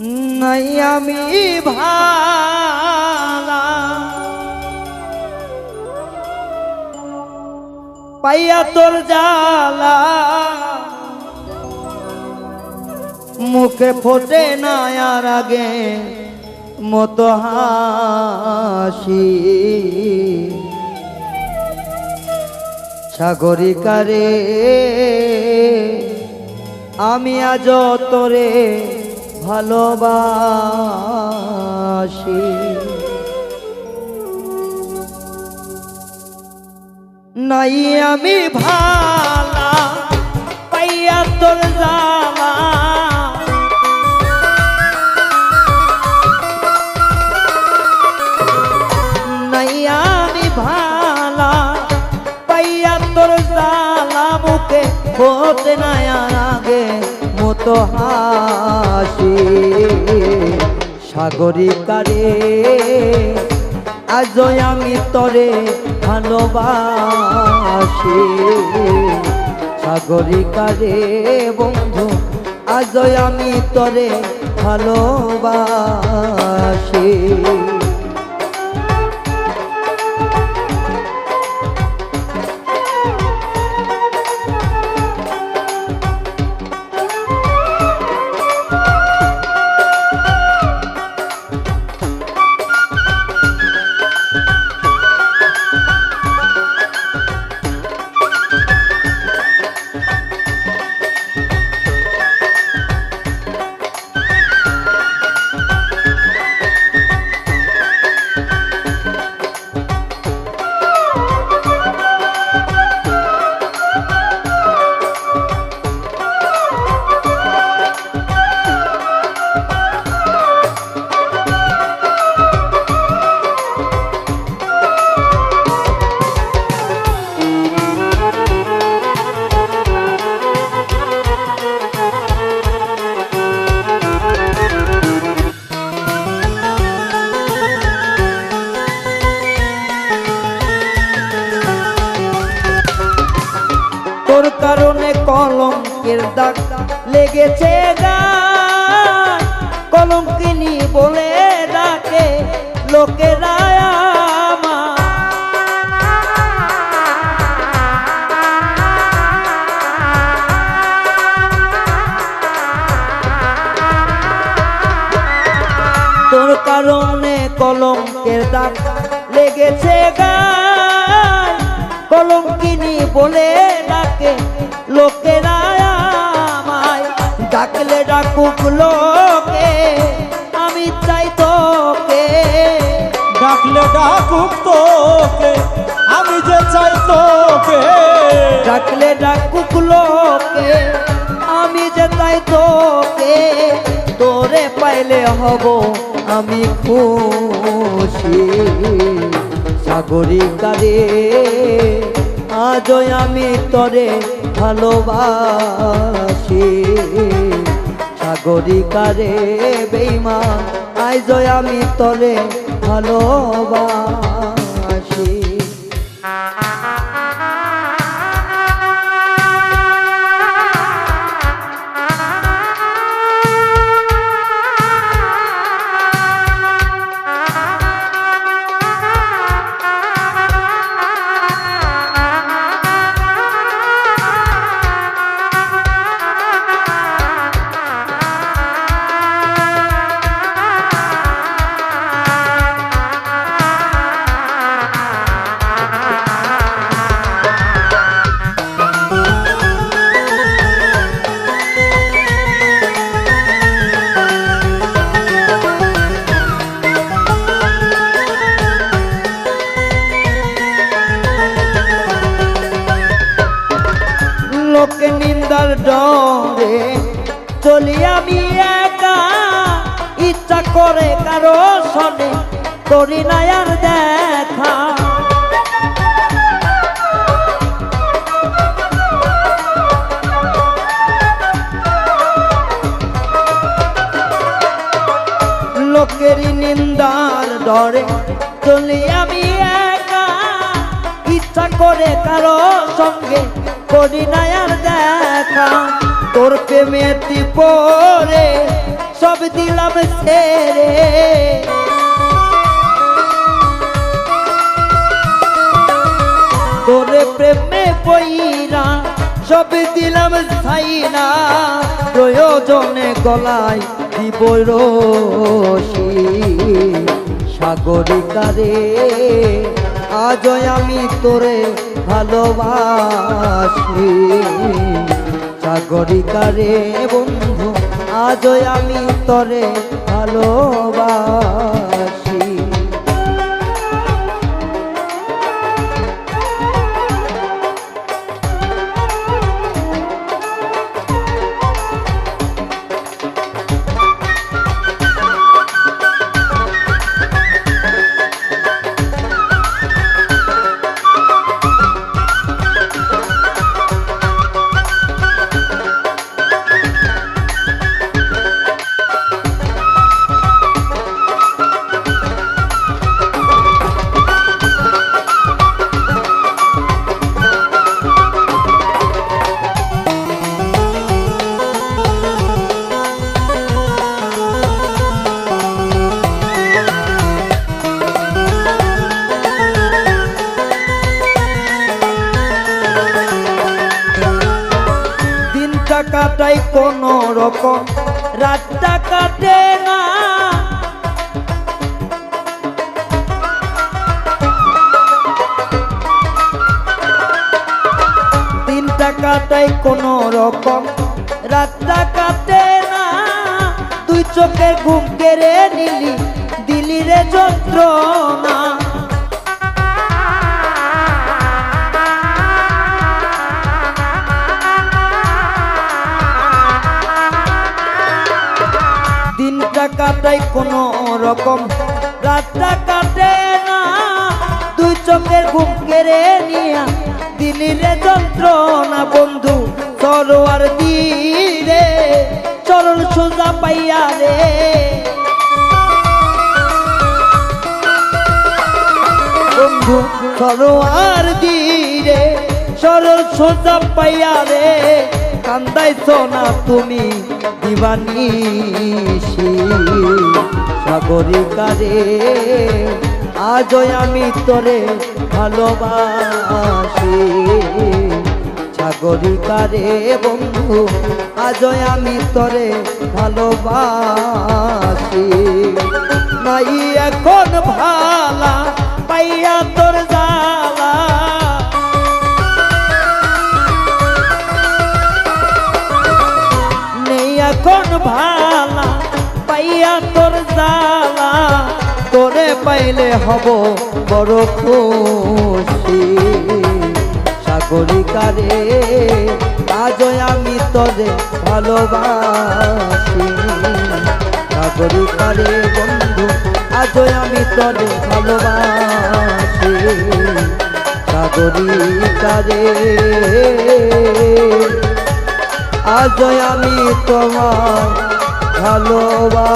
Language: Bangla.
নাই আমি ভালা। পাইয়া তোর জালা মুখে ফোটে না আর আগে মতো হাসি। সাগরিকারে, আমি আজ তোরে ভালোবাসি। নাই আমি ভালা, পাইয়া তোর জালা নাই আমি ভালা, পাইয়া তোর জালা, মুখে হতে আর আগে। মতো হাসি সাগরিকারে আজ আমি তরে ভালোবাসি। সাগরিকারে বন্ধু আজ আমি তরে ভালোবাসি। তোর কারণে কলঙ্কের দাগ লেগেছে গায়ে। কলঙ্কিনী বলে ডাকে লোকেরা। তোর কারণে কলঙ্কের দাগ লেগেছে গায়ে কলঙ্কিনী বলে ডাকে লোকেরা আমায় ডাকলে ডাকুক লোকে আমি চাই তোকে। ডাকলে ডাকুক তোকে আমি যে চাই তোকে। ডাকলে ডাকুক লোকে আমি যে তাই তোকে। তোরে পাইলে হব আমি খুশি সাগরিকারে আজও আমি তরে ভালোবাসি। সাগরিকারে বেইমা আজও আমি তরে ভালোবাসি। ডরে চলি আমি একা, ইচ্ছা করে কারও শনে করি না আর দেখা। লোকেরই নিন্দার ডরে চলি আমি একা, ইচ্ছা করে কারও সঙ্গে করি না আর দেখা। তোর প্রেমেতি পরে সব দিলাম ছেড়ে। তোরে প্রেমে বইরা সব দিলাম ছাইনা প্রয়োজনে গলায় দিব রশি, সাগরিকারে। আজ আমি তোরে ভালোবাসি। সাগরিকারে বন্ধু আজ আমি তোরে ভালোবাসি। কাটাই কোন রকম। রাতটা কাটে না। দিনটা কাটাই কোন রকম। রাতটা কাটে না। তুই চোখের ঘুম কেড়ে নিলি, দিলি রে যন্ত্রণা। দিনটা কাটাই কোনো রকম। রাতটা কাটে না, দুই চোখের ঘুম কেড়ে নিয়া দিলিরে যন্ত্রণা বন্ধু, সরোয়ার দিরে চরণ সোজা পাইয়া রে। বন্ধু, সরোয়ার দিরে সরল সোজা পাইয়া রে। কান্দাইছ না তুমি দিবানিসি সাগরিকারে আজ আমি তোরে ভালোবাসি। সাগরিকারে বন্ধু আজ আমি তোরে ভালোবাসি। নাই এখন ভালা, পাইয়া তোর ভালা, পাইয়া তোর জালা তোরে পাইলে হব বড় খুশি। সাগরিকারে আজ আমি তোরে ভালোবাসি। সাগরিকারে বন্ধু আজ আমি তোরে ভালোবাসি। সাগরিকারে আজ আমি তোমার ভালোবাসি।